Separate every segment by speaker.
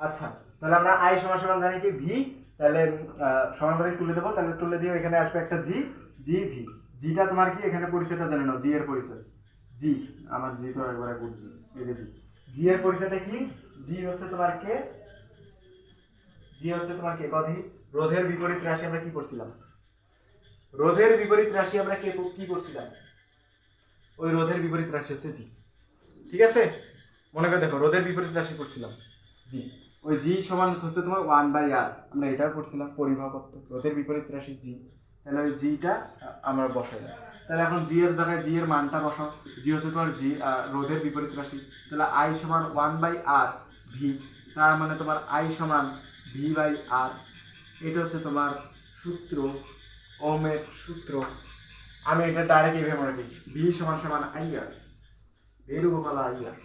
Speaker 1: আচ্ছা তাহলে আমরা আই সমান সমান জানি কি ভি তাহলে সমান করে তুলে দেবো, তাহলে তুলে দিয়ে এখানে আসবে একটা জি জি ভি জিটা তোমার কি? এখানে পরিচয়টা জানে নাও জি এর পরিচয়। জি আমার জি তো একবারে গুড জি এই যে জি জি এর পরিচয়টা কি? জি হচ্ছে তোমার কে? জি হচ্ছে তোমার কে? কদি। রোধের বিপরীত রাশি আমরা কি করছিলাম? রোধের বিপরীত রাশি আমরা কে কি করছিলাম? ওই রোধের বিপরীত রাশি হচ্ছে জি ঠিক আছে? মনে করে দেখো, রোধের বিপরীত রাশি করছিলাম জি ওই জি সমান হচ্ছে তোমার ওয়ান বাই আর আমরা এটাও করছিলাম পরিভাবত্ব রোধের বিপরীত রাশি জি তাহলে ওই জিটা আমরা বসাইলাম তাহলে এখন জি এর জায়গায় জি এর মানটা বসাও। জি হচ্ছে তোমার জি রোধের বিপরীত রাশি। তাহলে আই সমান ওয়ান বাই আর ভি তার মানে তোমার আই সমান ভি বাই আর এটা হচ্ছে তোমার সূত্র ওমের সূত্র। আমি এটা ডাইরেক্ট এইভাবে মনে করি। ভি সমান সমান আইয়ার ভেরু গোপালা আইয়ার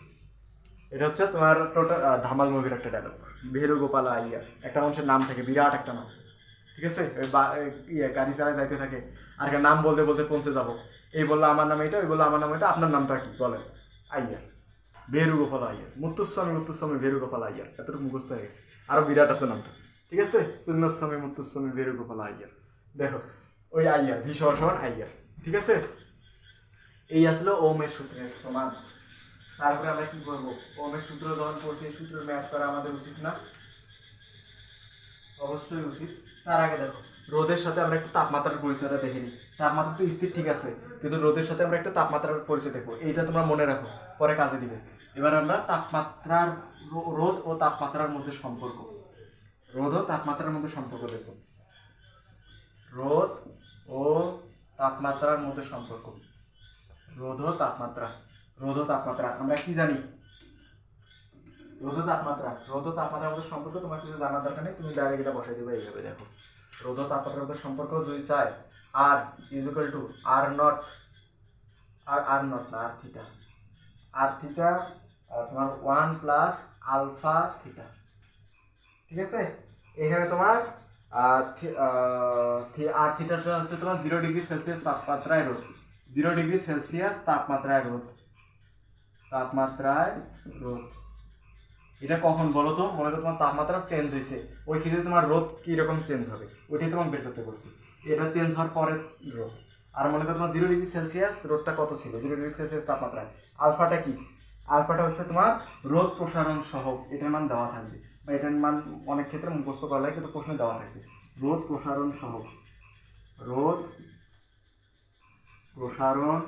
Speaker 1: এটা হচ্ছে তোমার টোটাল ধামাল মুভির একটা ডায়লগ ভেরু গোপালা আইয়ার। একটা মানুষের নাম থাকে, বিরাট একটা নাম। ঠিক আছে? ইয়ে গাড়ি চালায় যাইতে থাকে। আর একটা নাম বলতে বলতে পৌঁছে যাব। এই বলল আমার নাম এটা ওই বলল আমার নাম এটা আপনার নামটা কি? বলেন। আইয়ার। ভেরু গোপাল আইয়ার। মুত্তুস্বামী মুত্তুস্বামী ভেরু গোপাল আইয়ার। এতটুকু মুখস্থ হয়ে গেছে। আরও বিরাট আছে নামটা। ঠিক আছে? সুন্নস্বামী মুত্তুস্বামী ভেরু গোপাল আইয়ার। দেখো, ওই আইয়ার ভি সমান সমান আইয়ার। ঠিক আছে? এই আসলো ওমের সূত্রের সমান তারপরে আমরা কি করব? ওমের সূত্র যখন পড়ছি সূত্র ম্যাথ করা আমাদের উচিত না? অবশ্যই উচিত। তার আগে দেখো, রোদের সাথে আমরা একটু তাপমাত্রার পরিচয়টা দেখে নিই। তাপমাত্রা তো স্থির ঠিক আছে, কিন্তু রোদের সাথে আমরা একটু তাপমাত্রার পরিচয় দেখব। এইটা তোমরা মনে রাখো, পরে কাজে দিবে। এবার আমরা তাপমাত্রার রোদ ও তাপমাত্রার মধ্যে সম্পর্ক। রোদ ও তাপমাত্রার মধ্যে সম্পর্ক দেখব রোদ ও তাপমাত্রার মধ্যে সম্পর্ক। রোদ ও তাপমাত্রা। রোদ তাপমাত্রা, আমরা কি জানি? রোদ তাপমাত্রা রোদ তাপমাত্রা মধ্যে সম্পর্ক তোমার কিছু জানার দরকার নেই, তুমি ডাইরেক্ট এটা বসাই দেবে এইভাবে, দেখো। রোদ তাপমাত্রা তাপমাত্রার সম্পর্ক যদি চায় R is equal to R nought R R not না আর থিটা আর থিটা তোমার ওয়ান প্লাস আলফা থিটা ঠিক আছে? এখানে তোমার আর থিটাটা হচ্ছে তোমার জিরো ডিগ্রি সেলসিয়াস তাপমাত্রায় রোদ জিরো ডিগ্রি সেলসিয়াস তাপমাত্রায় রোদ তাপমাত্রায় রোদ। এটা কখন বলো তো? মনে করো তোমার তাপমাত্রা চেঞ্জ হয়েছে। ওই ক্ষেত্রে তোমার রোদ কি রকম চেঞ্জ হবে? ওইটাই তোমার বের করতে বলছি। এটা চেঞ্জ হওয়ার পরে রোদ। আর মনে করো তোমার জিরো ডিগ্রি সেলসিয়াস রোদটা কত ছিল? জিরো ডিগ্রি সেলসিয়াস তাপমাত্রায়। আলফাটা কি? আলফাটা হচ্ছে তোমার রোদ প্রসারণ সহ। এটার মান দেওয়া থাকবে। বা এটার মান অনেক ক্ষেত্রে মুখস্থ করা লাগে কিন্তু প্রশ্নে দেওয়া থাকবে। রোদ প্রসারণ সহ। রোদ প্রসারণ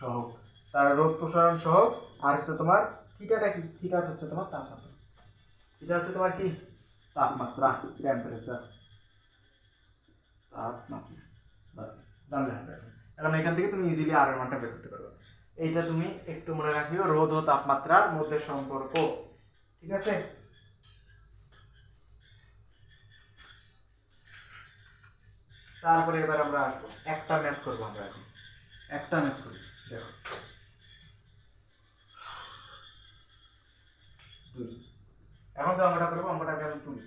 Speaker 1: সহ। তার রোদ প্রসারণ সহ আর হচ্ছে তোমার থিটাটা কি? থিটা হচ্ছে তোমার তাপমাত্রা। থিটা হচ্ছে তোমার কি? তাপমাত্রা টেম্পারেচার তাপমাত্রা। বাস, জানলে হবে এখন। থেকে তুমি ইজিলি আর মানটা বের করতে পারবে। এইটা তুমি একটু মনে রাখিও রোদ ও তাপমাত্রার মধ্যে সম্পর্ক। ঠিক আছে? তারপরে এবার আমরা আসব। একটা ম্যাথ করব আমরা এখন। একটা ম্যাথ করি। দেখো। এখন যে অঙ্কটা করব অঙ্কটাকে আমি তুলি।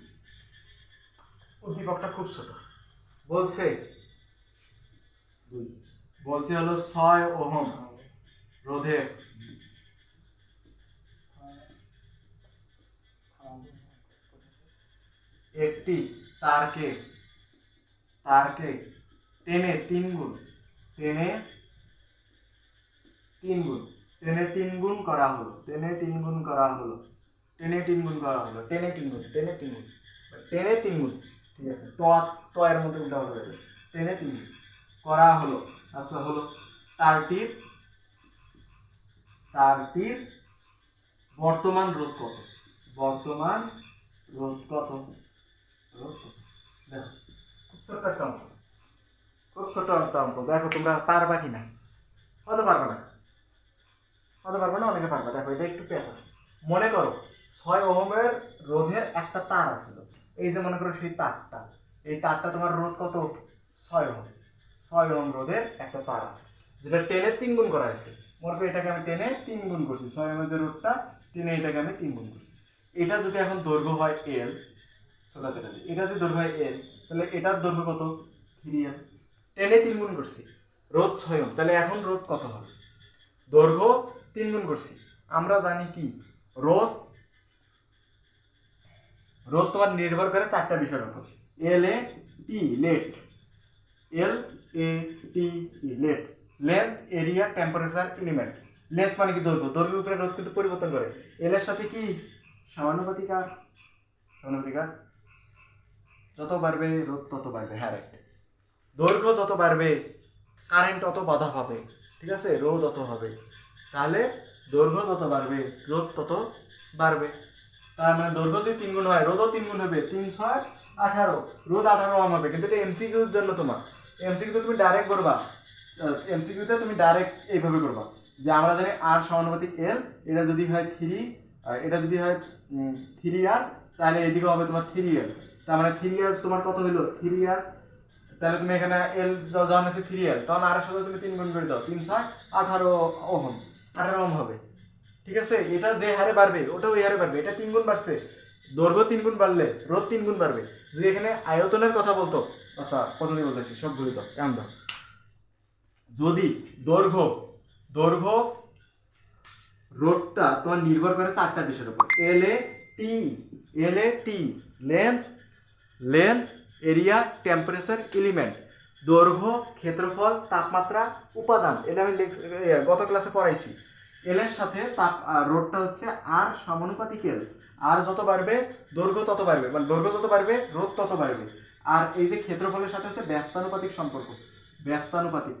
Speaker 1: উদ্দীপকটা খুব ছোট। বলছে বলছে হলো ছয় ওহম রোধের একটি তারকে তারকে টেনে তিন গুণ, টেনে তিন গুণ, টেনে তিন গুণ করা হলো, টেনে তিন গুণ করা হলো। টেনে তিন গুণ করা হলো। টেনে তিন গুণ টেনে তিন গুণ টেনে তিন গুণ ঠিক আছে। ট ট এর মধ্যে উল্টা হয়ে যাবে টেনে তিন গুণ করা হলো। আচ্ছা হলো। তারটির তারটির বর্তমান রোধ কত? বর্তমান রোধ কত? রোধ কত? দেখো। খুব একটা অঙ্ক। খুব ছোট্ট একটা অঙ্ক। দেখো, তোমরা পারবা কি না হতে পারবে না? হতে পারবে না? অনেকে পারবে। দেখো, এটা একটু পেঁচ আছে। মনে করো, ছয় ওহমের রোধের একটা তার আছিল। এই যে মনে করো সেই তারটা, এই তারটা তোমার রোধ কত? ছয় ওহম। ছয় ওহম রোধের একটা তার আছে। যেটা টেনে তিন গুণ করা হয়েছে। মনে করো এটাকে আমি টেনে তিন গুণ করছি। ছয় ওহমের যে রোধটা, টেনে এটাকে আমি তিন গুণ করছি। এটা যদি এখন দৈর্ঘ্য হয় এল টাতে এটা যদি দৈর্ঘ্য হয় এল তাহলে এটার দৈর্ঘ্য কত? থ্রি এল টেনে তিন গুণ করছি। রোধ ছয় ওহম। তাহলে এখন রোধ কত হবে? দৈর্ঘ্য তিন গুণ করছি। আমরা জানি কি? রোধ রোধ তোমার নির্ভর করে চারটা বিষয়ের উপর L A T let L A T E let length area temperature element length মানে কি দৈর্ঘ্য? দৈর্ঘ্যের উপরে রোধ কিন্তু পরিবর্তন করে। এল এর সাথে কি? সমানুপাতিক আর সমানুপাতিক আর যত বাড়বে রোধ তত বাড়বে। হ্যাঁ রাইট দৈর্ঘ্য যত বাড়বে কারেন্ট অত বাধা পাবে। ঠিক আছে? রোধ অত হবে। তাহলে দৈর্ঘ্য তত বাড়বে রোধ তত বাড়বে তার মানে দৈর্ঘ্য যদি তিন গুণ হয় রোধও তিন গুণ হবে তিন, ছয় আঠারো রোধ আঠারো ওয়াম হবে কিন্তু এটা এমসিকিউর জন্য তোমার এমসিকিউতে তুমি ডাইরেক্ট করবা এমসিকিউতে তুমি ডাইরেক্ট এইভাবে করবা যে আমরা জানি আর সমানুপাতিক এল, এটা যদি হয় থ্রি এটা যদি হয় থ্রি আর তাহলে এদিকে হবে তোমার থ্রি এল। তার মানে থ্রি আর তোমার কত হলো? থ্রি আর তাহলে তুমি এখানে এল যখন আছে থ্রি এল। তখন আর সাথে তুমি তিন গুণ করে দাও। তিন, ছয় আঠারো ওহম আঠারো ওহম হবে। ঠিক আছে? এটা যে হারে বাড়বে ওটা ওই হারে বাড়বে। এটা তিন গুণ বাড়ছে। দৈর্ঘ্য তিন গুণ বাড়লে রোদ তিন গুণ বাড়বে। যদি এখানে আয়তনের কথা বলতো আচ্ছা প্রথমে বলতেছি, সব ভুলে যাও কেমন দাও। যদি দৈর্ঘ্য দৈর্ঘ্য রোডটা তোমার নির্ভর করে চারটা বিষয়ের উপর। L A T L A T length length area temperature element দৈর্ঘ্য, ক্ষেত্রফল, তাপমাত্রা, উপাদান। এটা আমি গত ক্লাসে পড়াইছি। এল এর সাথে তাপ রোডটা হচ্ছে আর সমানুপাতিক এল আর যত বাড়বে, দৈর্ঘ্য তত বাড়বে। মানে দৈর্ঘ্য যত বাড়বে, রোধ তত বাড়বে। আর এই যে ক্ষেত্রফলের সাথে হচ্ছে ব্যস্তানুপাতিক সম্পর্ক। ব্যস্তানুপাতিক।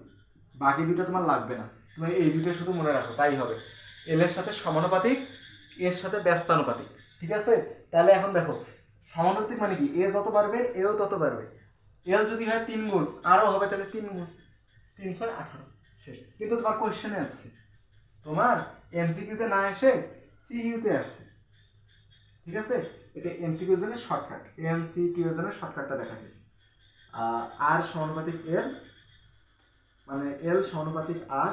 Speaker 1: বাকি দুটো তোমার লাগবে না। তুমি এই দুটো শুধু মনে রাখো, তাই হবে। এল এর সাথে সমানুপাতিক, এর সাথে ব্যস্তানুপাতিক। ঠিক আছে? তাহলে এখন দেখো, সমানুপাতিক মানে কি? এ যত বাড়বে এও তত বাড়বে। এল যদি হয় তিন গুণ, আরও হবে তাহলে তিন গুণ। তিন ছয় আঠারো, শেষ। কিন্তু তোমার কোয়েশ্চেনে আসছে তোমার এমসিকিউতে না এসে সিইউতে আসছে। ঠিক আছে? এটা এমসিকিউর জন্য শর্টকাট এমসিকিউর জন্য শর্টকাটটা দেখা দেখাতেছি আর সমানুপাতিক এল মানে এল সমানুপাতিক আর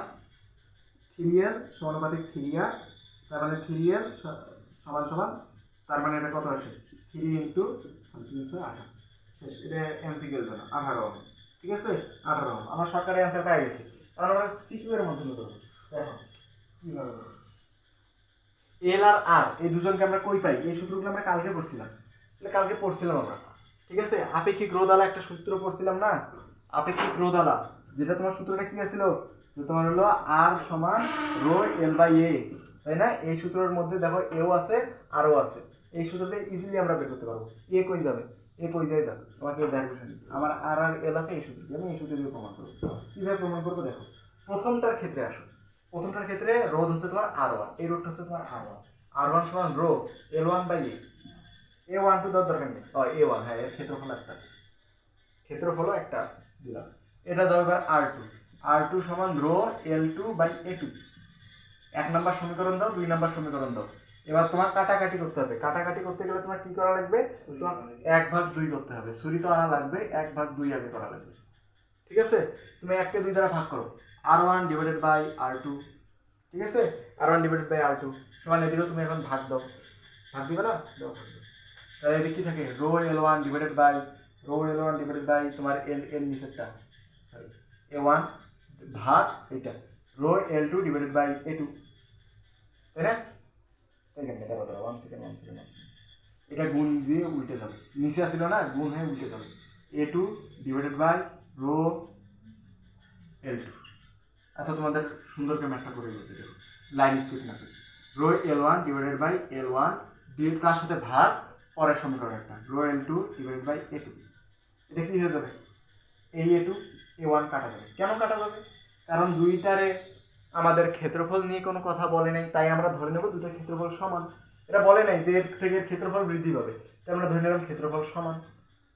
Speaker 1: থ্রি এল সমানুপাতিক থ্রি আর তার মানে থ্রি এল সমান সমান, তার মানে এটা কত আসে? থ্রি ইন্টু তিনশো আঠারো। শেষ, এটা এমসিকিউর জন্য, আঠারো। ঠিক আছে? আঠারো। আমার শর্টকাটে অ্যান্সার পাই গেছি। কারণ আমরা সিকিউ এর মাধ্যমে করব দেখো, কীভাবে এল আর আর এই দুজনকে আমরা কই পাই? এই সূত্রগুলো আমরা কালকে পড়ছিলাম। তাহলে কালকে পড়ছিলাম আমরা। ঠিক আছে? আপেক্ষিক রোদালা একটা সূত্র পড়ছিলাম না? আপেক্ষিক রোদালা যেটা তোমার সূত্রটা কি ছিল যে তোমার হলো আর সমান রো এল বাই এ তাই না? এই সূত্রের মধ্যে দেখো এও আছে আরও আছে। এই সূত্রটা ইজিলি আমরা বের করতে পারব। এ কই যাবে? এ পর্যায়ে যায় যাবে। তোমাকে দেখার বিষয় আমার আর আর এল আছে, এই দিয়ে আমি এই সূত্র দিয়ে প্রমাণ করব। কীভাবে প্রমাণ করব? দেখো, প্রথমটার ক্ষেত্রে আসো। প্রথমটার ক্ষেত্রে রোধ হচ্ছে তোমার আর ওয়ান এই রোধটা হচ্ছে তোমার আর ওয়ান আর ওয়ান সমান rho L one by A A one two দেওয়ার দরকার নেই। ও এ ওয়ান হ্যাঁ এর ক্ষেত্রফল একটা আছে। ক্ষেত্রফলও একটা আছে দিলাম এটা যাবে এবার আর টু আর টু সমান rho L two by A two এক নাম্বার সমীকরণ দাও, দুই নাম্বার সমীকরণ দাও। এবার তোমার কাটাকাটি করতে হবে। কাটাকাটি করতে গেলে তোমার কি করা লাগবে? তোমার এক ভাগ দুই করতে হবে। ছুরি তো আনা লাগবে এক ভাগ দুই আগে করা লাগবে। ঠিক আছে? তুমি এককে দুই দ্বারা ভাগ করো। R one divided by R two. ঠিক আছে? R one divided by R two. সমান এদিকেও তুমি এখন ভাগ দাও। ভাগ দিবে না? দাও ভাগ দাও। তাহলে এদিকে কি থাকে? Rho L one divided by rho L one divided by তোমার এল এল নিচেরটা। সরি এ ওয়ান ভাগ এটা rho L two divided by A two. তাই না? এখানে এটা কথা ওয়ান সেকেন্ড ওয়ান এটা গুণ দিয়ে উল্টে যাবে। নিচে আসছিল না, গুণ হয়ে উল্টে যাবে। A two divided by rho L two আচ্ছা তোমাদের সুন্দর করে ম্যাথটা করে বলছি দেখো। লাইন স্কিপ না করে। Rho L one divided by L one দিয়ে তার সাথে ভাগ, পরের সমীকরণ একটা। Rho L two divided by A two এটা কি হয়ে যাবে? এই এ টু এ ওয়ান কাটা যাবে। কেন কাটা যাবে? কারণ দুইটারে আমাদের ক্ষেত্রফল নিয়ে কোনো কথা বলে নাই, তাই আমরা ধরে নেব দুটো ক্ষেত্রফল সমান। এটা বলে নাই যে এর থেকে ক্ষেত্রফল বৃদ্ধি পাবে, তাই আমরা ধরে নিলাম ক্ষেত্রফল সমান।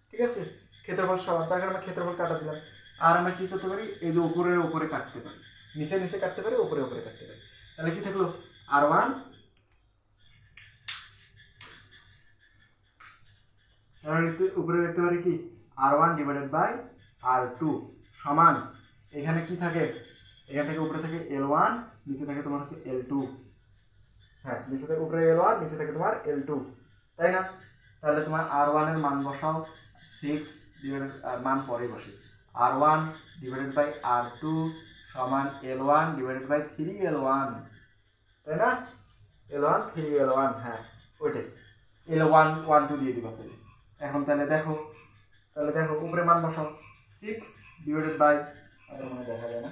Speaker 1: ঠিক আছে? ক্ষেত্রফল সমান, তার কারণে আমরা ক্ষেত্রফল কাটা দিলাম। আর আমরা কী করতে পারি? এই যে উপরের উপরে কাটতে পারি। নিচে নিচে কাটতে পারি, উপরে উপরে কাটতে পারি। তাহলে কি থাকল? আর ওয়ান উপরে লিখতে পারি কি? R one divided by R two সমান। এখানে কি থাকে? এখান থেকে উপরে থাকে এল ওয়ান নিচে থাকে তোমার হচ্ছে এল টু হ্যাঁ নিচে থেকে উপরে এল ওয়ান নিচে থেকে তোমার এল টু তাই না? তাহলে তোমার আর ওয়ানের মান বসাও সিক্স ডিভাইডেড মান পরে বসে। R one divided by R two সমান L one divided by three L one তাই না? L one three L one হ্যাঁ ওইটাই। এল ওয়ান ওয়ান টু দিয়ে দিবা সরি এখন তাহলে দেখো তাহলে দেখো, উপরে মান বসাও সিক্স ডিভাইডেড বাই দেখা যায় না।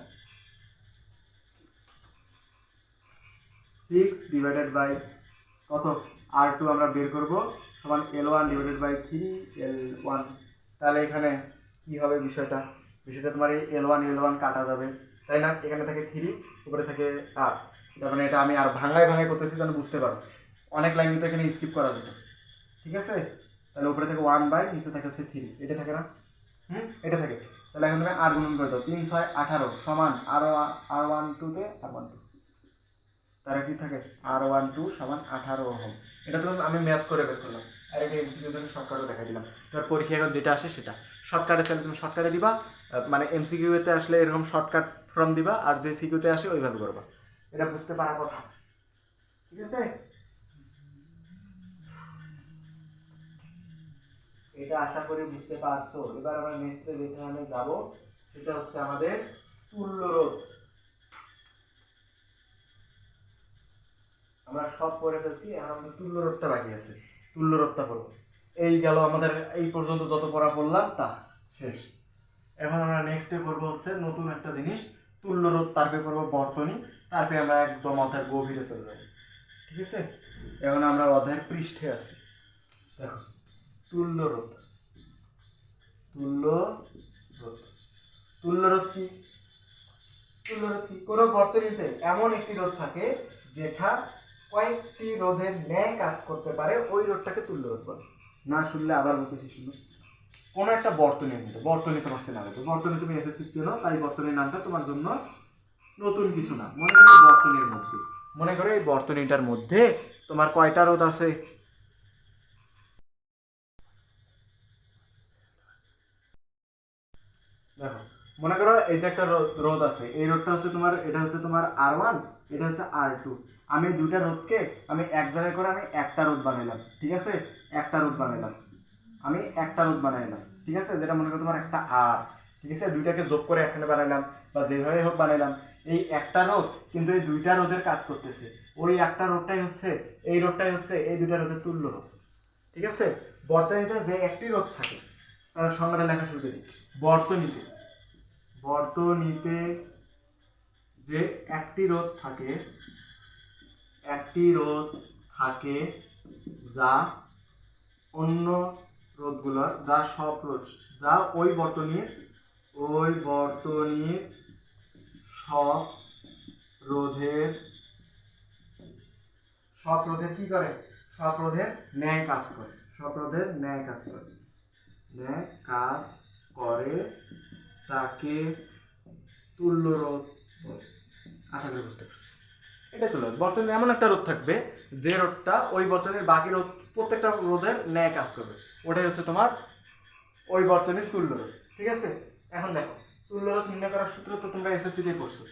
Speaker 1: সিক্স ডিভাইডেড বাই কত? আর টু আমরা বের করব, সমান L one divided by three L one তাহলে এখানে কি হবে বিষয়টা? বিষয়টা তোমার এই এল ওয়ান এল ওয়ান কাটা যাবে, তাই না? এখানে থাকে থ্রি উপরে থাকে আর তার মানে এটা আমি আর ভাঙায় ভাঙায় করতেছি যেন বুঝতে পারো। অনেক লাইন কিন্তু এখানে স্কিপ করা যেত। ঠিক আছে? তাহলে উপরে থেকে ওয়ান বাই নিচে থাকে হচ্ছে থ্রি এটা থাকে না? হুম? এটা থাকে। তাহলে এখন তুমি আর গুণন করে দাও। তিন, ছয়, আঠারো সমান আর আর ওয়ান টুতে আর ওয়ান টু তারা কি থাকে? আর ওয়ান টু সমান আঠারো ওহম। এটা তো আমি ম্যাথ করে বের করলাম। আর এটা এমসিকিউ জন্য শর্টকাটও দেখা দিলাম। তোমার পরীক্ষা এখন যেটা আসে সেটা। শর্টকাটে চাইলে তুমি শর্টকাটে দিবা মানে এমসিকিউতে আসলে এরকম শর্টকাট ফর্ম দিবা, আর যে সিকিউতে আসে ওইভাবে করবা। এটা বুঝতে পারা কথা। ঠিক আছে? এটা আশা করি বুঝতে পারছ। এবার আমরা নেক্সটে যেখানে যাব, সেটা হচ্ছে আমাদের তুল্য রোধ। আমরা সব পড়ে ফেলছি, এখন আমাদের তুল্য রোধটা বাকি আছে, তুল্য রোধটা পড়ব। এই গেল আমাদের, এই পর্যন্ত যত পড়া পড়লাম, তা শেষ। এখন আমরা নেক্সটে করব হচ্ছে নতুন একটা জিনিস, তুল্য রোধ তারপরে করব বর্তনী তারপরে আমরা একদম অধ্যায়ের গভীরে চলে যাব। ঠিক আছে? এখন আমরা অধ্যায়ের পৃষ্ঠে আছি। দেখো, তুল্য রোধ তুল্য রোধ তুল্য রোধ কি? তুল্য রোধ কি? কোনো বর্তনীতে এমন একটি রোধ থাকে, যেটা কয়েকটি রোধের ন্যায় কাজ করতে পারে, ওই রোধটাকে তুল্য রোধ বলে। না শুনলে আবার বলতেছি, শুনো। কোনো একটা বর্তনীর মধ্যে, বর্তনী তোমার লাগবে বর্তনী তুমি এসএসসি চেনো, তাই বর্তনীর নামটা তোমার জন্য নতুন কিছু না, মনে করো বর্তনীর মধ্যে। মনে করো এই বর্তনীটার মধ্যে তোমার কয়টা রোধ আছে? দেখো, মনে করো এই যে একটা রোদ আছে, এই রোদটা হচ্ছে তোমার, এটা হচ্ছে তোমার আর ওয়ান এটা হচ্ছে আর টু আমি দুইটা রোদকে, আমি এক জায়গায় করে আমি একটা রোদ বানাইলাম, ঠিক আছে? একটা রোদ বানাইলাম। আমি একটা রোদ বানাইলাম, ঠিক আছে? যেটা মনে করো তোমার একটা আর, ঠিক আছে? দুইটাকে যোগ করে এখানে বানাইলাম বা যেভাবে হোক বানাইলাম। এই একটা রোদ কিন্তু এই দুইটা রোদের কাজ করতেছে। ওই একটা রোদটাই হচ্ছে, এই রোদটাই হচ্ছে, এই দুইটা রোদের তুল্য রোদ, ঠিক আছে? বর্তনীতে যে একটি রোদ থাকে তার সংজ্ঞাটা লেখা শুরু করি। বর্তনীতে বর্তনীতে যে একটি রোদ থাকে একটি রোধ থাকে যা অন্য রোধগুলোর যা সব রোধ যা ওই বর্তনীর ওই বর্তনীর সব রোধের সব রোধের কি করে? সব রোধের ন্যায় কাজ করে, সব রোধের ন্যায় কাজ করে। ন্যায় কাজ করে তাকে তুল্য রোধ আশা করি বুঝতে পারছি। এটা তুল্য রোধ বর্তমানে এমন একটা রোধ থাকবে, যে রোধটা ওই বর্তনের বাকি রোধ প্রত্যেকটা রোধের ন্যায় কাজ করবে। ওটাই হচ্ছে তোমার ওই বর্তনীর তুল্য রোধ ঠিক আছে? এখন দেখো, তুল্য রোধ নির্ণয় করার সূত্র তো তোমরা এসএসসি দিয়ে পড়ছো।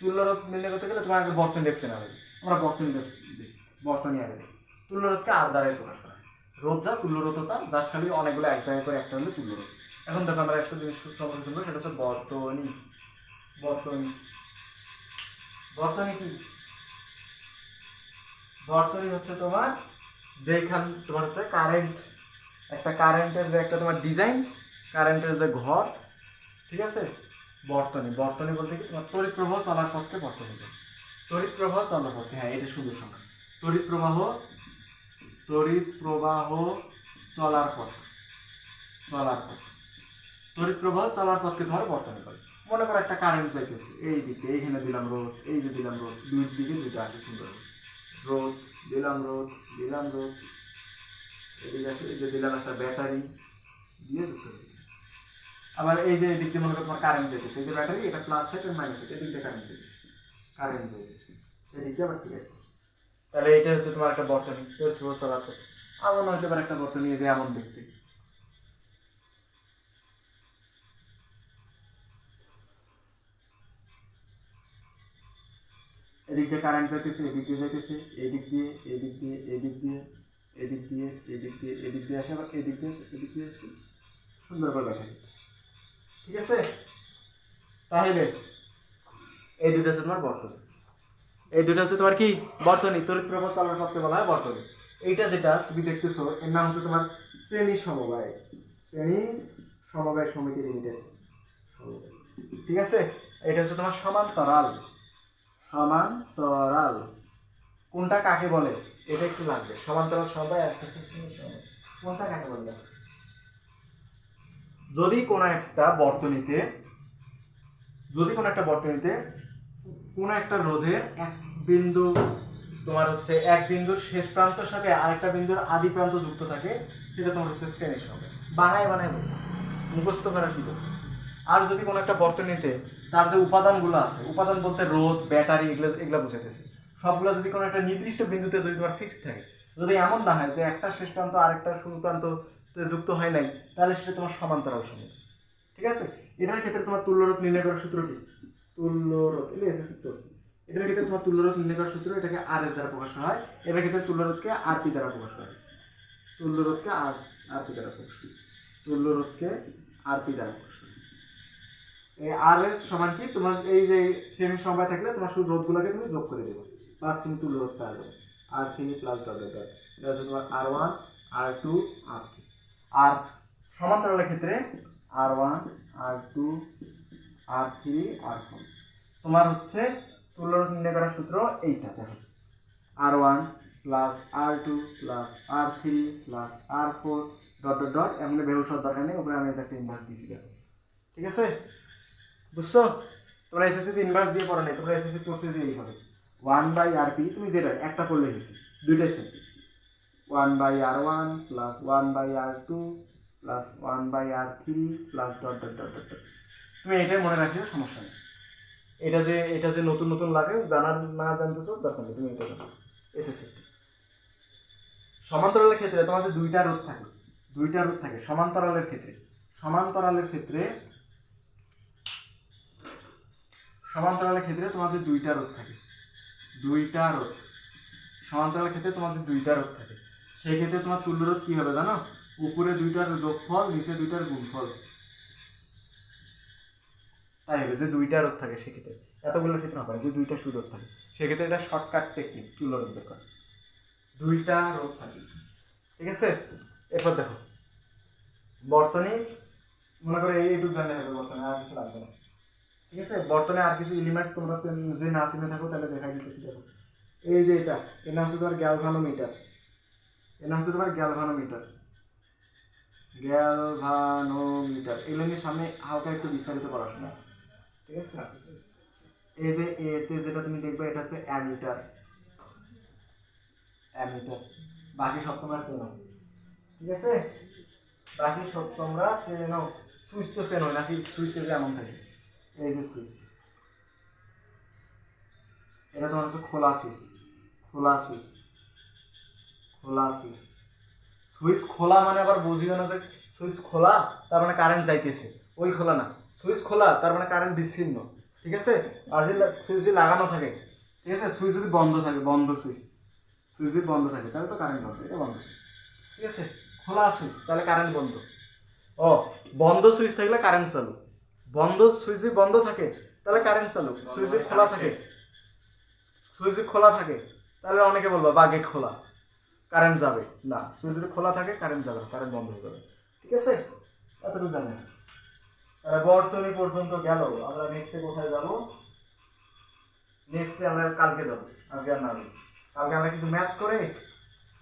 Speaker 1: তুল্য রোধ নির্ণয় করতে গেলে তোমার আগে বর্তনী দেখছে না আমরা বর্তনী দেখ- বর্তনী আগে দেখি। তুল্য রোধকে আর দ্বারাই প্রকাশ করা রোধ যা, তুল্য রোধ তা, জাস্ট খালি অনেকগুলো এক জায়গায় করে একটা হলে তুল্য রোধ এখন দেখো আমরা একটা জিনিস সম্পর্কে শুনব, সেটা হচ্ছে বর্তনী। বর্তনী। বর্তনী কি? বর্তনী হচ্ছে তোমার যেখান তোমার হচ্ছে কারেন্ট একটা কারেন্টের যে একটা তোমার ডিজাইন কারেন্টের যে ঘর, ঠিক আছে? বর্তনী। বর্তনী বলতে কি? তোমার তড়িৎ প্রবাহ চলার পথকে বর্তনী বলে। তড়িৎ প্রবাহ চলার পথকে হ্যাঁ এটা সুন্দর সংখ্যা। তড়িৎ প্রবাহ তড়িৎ প্রবাহ চলার পথ। চলার পথ। তড়িৎ প্রবাহ চলার পথকে ধরে বর্তনী বলে। মনে করো একটা কারেন্ট যাইতেছে। এই দিকে এইখানে দিলাম রোদ এই যে দিলাম রোদ দুই দিকে দুইটা আছে সুন্দর। রোদ দিলাম রোদ দিলাম রোদ এদিকে আসে, এই যে দিলাম একটা ব্যাটারি দিয়ে যুক্ত আবার এই যে এদিক দিয়ে মনে করো তোমার কারেন্ট যাইতেছে, এই যে ব্যাটারি এটা প্লাস সাইড আর মাইনাস সাইড এদিক দিয়ে কারেন্ট যাইতেছে কারেন্ট যাইতেছে, এদিক দিয়ে আবার ফিরে আসতেছে। তাহলে এটা হচ্ছে তোমার একটা বর্তনী প্রবাহ চলার পথ এমন হতে পারে একটা বর্তনী যে এমন দেখতে। এদিক দিয়ে কারেন্ট যাইতেছে, এদিক দিয়ে যাইতেছে, এদিক দিয়ে এদিক দিয়ে এদিক দিয়ে এদিক দিয়ে এদিক দিয়ে এদিক দিয়ে আসে আবার এদিক দিয়ে এদিক দিয়ে আসে। সুন্দর করে দেখা ঠিক আছে? তাহলে এই দুটো হচ্ছে তোমার বর্তনী। এই দুটো হচ্ছে তোমার কি? বর্তনী। তড়িৎ প্রবাহ চলার পথকে বলা হয় বর্তনী। এইটা যেটা তুমি দেখতেছো, এর নাম হচ্ছে তোমার শ্রেণি সমবায়। শ্রেণি সমবায় সমিতি লিমিটেড ঠিক আছে? এটা হচ্ছে তোমার সমান্তরাল। সমান্তরাল। কোনটা কাকে বলে? এটা একটু লাগবে। সমান্তরাল শ্রেণি কোনটা কাকে বলে? যদি কোনো একটা বর্তনীতে, যদি কোনো একটা বর্তনীতে কোনো একটা রোধের এক বিন্দু, তোমার হচ্ছে এক বিন্দুর শেষ প্রান্তর সাথে আরেকটা বিন্দুর আদি প্রান্ত যুক্ত থাকে, সেটা তোমার হচ্ছে শ্রেণির সঙ্গে বানায় বানায়। মুখস্থ করার কি? আর যদি কোনো একটা বর্তনীতে তার যে উপাদানগুলো আছে, উপাদান বলতে রোদ ব্যাটারি এগুলো এগুলো বুঝাইতেছি। সবগুলো যদি কোনো একটা নির্দিষ্ট বিন্দুতে যদি তোমার ফিক্স থাকে, যদি এমন না হয় যে একটা শেষ প্রান্ত আরেকটা শুরু প্রান্ত যুক্ত হয় নাই, তাহলে সেটা তোমার সমান্তরাল সময় ঠিক আছে? এটার ক্ষেত্রে তোমার তুল্যরোধ নির্ণয় করার সূত্র কি? তুল্যরোধ এটা এসএসসি করছি। এটার ক্ষেত্রে তোমার তুল্যরোধ নির্ণয় করার সূত্র এটাকে আর এস দ্বারা প্রকাশ করা হয়। এটার ক্ষেত্রে তুল্যরোধকে আর পি দ্বারা প্রকাশ করা হয়। তুল্যরোধকে আর আর পি দ্বারা প্রকাশ করা। তুল্যরোধকে আর পি দ্বারা প্রকাশ করা। আর এস সমান কি? তোমার এই যে শ্রেণি সময় থাকলে তোমার শুধু রোধগুলোকে তুমি যোগ করে দেবে। প্লাস তুমি তুল্যরোধ পাওয়া যাবে। R three plus dot dot এটা হচ্ছে তোমার R one R two R three R সমান্তরালের ক্ষেত্রে R one R two R three R four তোমার হচ্ছে তুল্যরোধ নির্ণয় করার সূত্র এইটা দেখো R one plus R two plus R three plus R four dot dot dot এমন হওয়ার দরকার নেই। ওপরে আমি একটা ইনভার্স দিয়েছি দেখো। ঠিক আছে? বুঝছ? তোমরা এসএসসি ইনভার্স দিয়ে পড়ো নাই, তোমরা এসএসসি কোর্সে দিয়ে এইভাবে ওয়ান বাই আর পি তুমি যেটা, একটা করলে গেছি দুইটাই same one by R one plus one by R two plus one by R three plus dot dot dot dot তুমি এটাই মনে রাখিও, সমস্যা নেই। এটা যে এটা যে নতুন নতুন লাগে, জানার, না জানতেছো, দরকার নেই, তুমি এটা জানো। এসএসসি সমান্তরালের ক্ষেত্রে তোমার যে দুইটা রোধ থাকে, দুইটা রোধ থাকে, সমান্তরালের ক্ষেত্রে। সমান্তরালের ক্ষেত্রে সমান্তরালের ক্ষেত্রে তোমার যে দুইটা রোধ থাকে। দুইটা রোধ। সমান্তরালের ক্ষেত্রে তোমার যে দুইটা রোধ থাকে। সেই ক্ষেত্রে তোমার তুল্য রোধ কি হবে জানো? উপরে দুইটার যোগফল, নিচে দুইটার গুণফল। তাই হবে যে দুইটা রোধ থাকে সেক্ষেত্রে। এতগুলোর ক্ষেত্রে না পারে যে দুইটা সুরোধ থাকে। সেক্ষেত্রে এটা শর্টকাট টেকনিক তুল্য রোধ বের করা। দুইটা রোধ থাকে। ঠিক আছে? এরপর দেখো। বর্তনী, মনে করো এইটুকু জানলে হবে বর্তমানে আর কিছু লাগবে না। ঠিক আছে? বর্তমানে আর কিছু এলিমেন্টস তোমরা যদি না চিনে থাকো, তাহলে দেখাই দিতেছি, দেখো। এই যে এটা এর নাম হচ্ছে তোমার গ্যালভানোমিটার এর নাম হচ্ছে তোমার গ্যালভানোমিটার গ্যালভানোমিটার এগুলো নিয়ে সামনে হালকা একটু বিস্তারিত পড়াশোনা আছে। ঠিক আছে? এই যে এতে যেটা তুমি দেখবে, এটা হচ্ছে অ্যামিটার। অ্যামিটার। বাকি সব তোমরা চেনো। ঠিক আছে? বাকি সব তোমরা চেনো। সুইচ তো চেনো নাকি সুইচে এমন থাকে। এই যে সুইচ। এটা তোমার হচ্ছে খোলা সুইচ। খোলা সুইচ। খোলা সুইচ। সুইচ খোলা মানে আবার বুঝিও না যে সুইচ খোলা, তার মানে কারেন্ট যাইতেছে। ওই খোলা না। সুইচ খোলা, তার মানে কারেন্ট বিচ্ছিন্ন। ঠিক আছে? আর যদি সুইচ যদি লাগানো থাকে, ঠিক আছে? সুইচ যদি বন্ধ থাকে, বন্ধ সুইচ। সুইচ যদি বন্ধ থাকে, তাহলে তো কারেন্ট বন্ধ, এটা বন্ধ সুইচ। ঠিক আছে? খোলা সুইচ, তাহলে কারেন্ট বন্ধ। ও, বন্ধ সুইচ থাকলে কারেন্ট চালু। বন্ধ সুইচ বন্ধ থাকে তাহলে কারেন্ট চালু। সুইচ খোলা থাকে। সুইচ খোলা থাকে তাহলে অনেকে বলবা বা গেট খোলা কারেন্ট যাবে। না সুইচ যদি খোলা থাকে কারেন্ট যাবে কারেন্ট বন্ধ হয়ে যাবে। ঠিক আছে? এতটুকু তাহলে বর্তনী পর্যন্ত গেল। আমরা নেক্সটে কোথায় যাব? নেক্সটে আমরা কালকে যাব। আজকে আর না কালকে আমরা কিছু ম্যাথ করে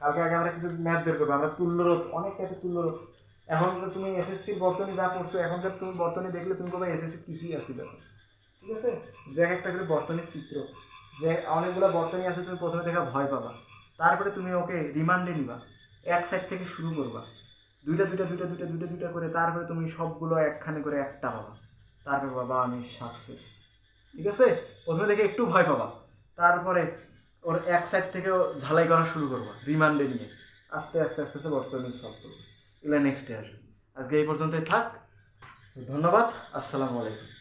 Speaker 1: কালকে আগে আমরা কিছু ম্যাথ বের করব। আমরা তুল্যরোধ অনেক টাইপের তুল্যরোধ এখন তুমি এসএসসির বর্তনী যা পড়ছো এখনকার তুমি বর্তনী দেখলে তুমি কবে এসএসসি কিছুই আসিল। ঠিক আছে? যে একটা করে বর্তনীর চিত্র। যে অনেকগুলো বর্তনী আছে, তুমি প্রথমে দেখা ভয় পাবা। তারপরে তুমি ওকে রিমান্ডে নিবা। এক সাইড থেকে শুরু করবা। দুইটা দুইটা দুইটা দুইটা দুইটা দুইটা করে তারপরে তুমি সবগুলো একখানে করে একটা পাবা। তারপরে বাবা আমি সাকসেস ঠিক আছে? প্রথমে দেখে একটু ভয় পাবা। তারপরে ওর এক সাইড থেকেও ঝালাই করা শুরু করবা, রিমান্ডে নিয়ে। আস্তে আস্তে আস্তে আস্তে বর্তমানে সলভ করব। এগুলো নেক্সট আসবে। আজকে এই পর্যন্তই থাক। ধন্যবাদ। আসসালামু আলাইকুম।